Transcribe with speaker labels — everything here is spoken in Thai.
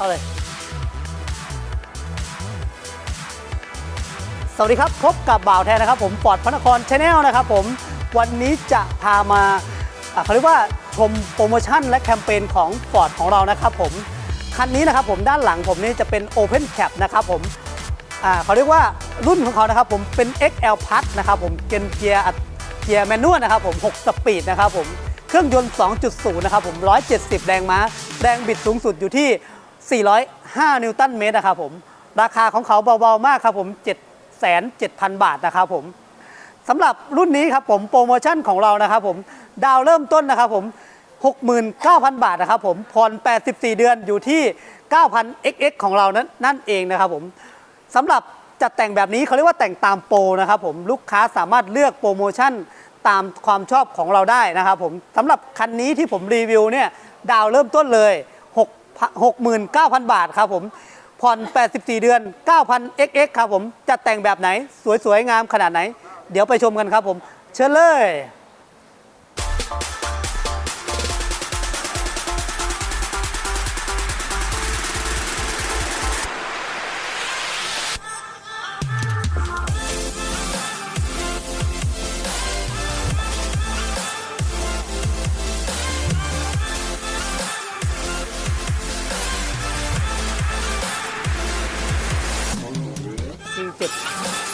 Speaker 1: เข้าเลย สวัสดีครับ พบกับบ่าวแทนนะครับ ผมปอดพระนครชาแนลนะครับผม วันนี้จะพามาอ่าเขาเรียกว่าชมโปรโมชั่นและแคมเปญของฟอร์ดของเรานะครับผม คันนี้นะครับผมด้านหลังผมนี่จะเป็น Open Cap นะครับผมอ่าเขาเรียกว่ารุ่นของเขานะครับผมเป็น XL Plus นะครับผมเกนเกียร์อัดเกียร์แมนนวลนะครับผม6สปีดนะครับผม เครื่องยนต์ 2.0 นะครับผม 170 แรงม้า แรงบิดสูงสุดอยู่ที่ 405 นิวตันเมตรนะครับผม ราคาของเขาเบาๆมากครับผม 7,700 บาทนะครับผมสำหรับรุ่นนี้ครับผมโปรโมชั่นของเรานะครับผมดาวเริ่มต้นนะครับผม 69,000 บาทนะครับผมผ่อน 84 เดือนอยู่ที่ 9,000 XX ของเรานั้นนั่นเองนะครับผมสำหรับจัดแต่งแบบนี้เขาเรียกว่าแต่งตามโปรนะครับผมลูกค้าสามารถเลือกโปรโมชั่นตามความชอบของเราได้นะครับผมสำหรับคันนี้ที่ผมรีวิวเนี่ยดาวเริ่มต้นเลย 69,000 บาทครับผมผ่อน 84 เดือน 9,000 XX ครับผม จะแต่งแบบไหน สวย ๆ งามขนาดไหน เดี๋ยวไปชมกันครับผม เชิญเลย market.